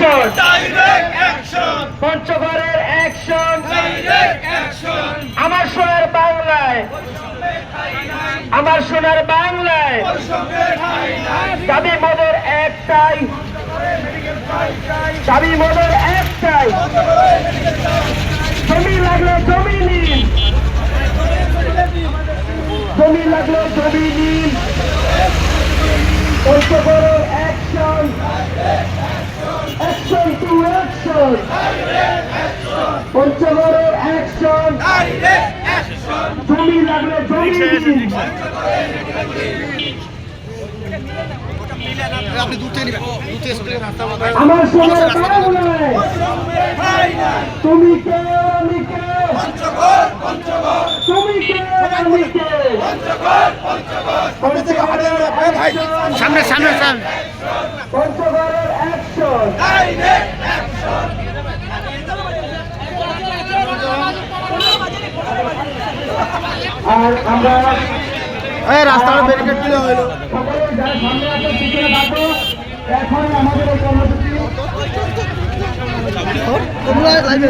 Action. Direct action পঞ্চগড়ের action. Direct action আমার সোনার বাংলায়। আমার সোনার বাংলায়। দাবি মোদের একটাই। দাবি মোদের একটাই। জমি লাগলে জমি নিন। জমি লাগলে জমি নিন। পঞ্চগড়ের অ্যাকশন পঞ্চগড়ের অ্যাকশন জমি লাগলে জমি আমার বাংলায় সঙ্গে নাই তুমি কে আমি কে তুমি কে আমি কে সামনে সামনে সামনে পঞ্চগড়ের অ্যাকশন ডাইরেক্ট অ্যাকশন আর আমরা এই রাস্তাটা ব্যারিকেড দিলে হলো সকলে যারা সামনে আছে পিছনে থাকো এখন আমাদের তোমরা লাইভে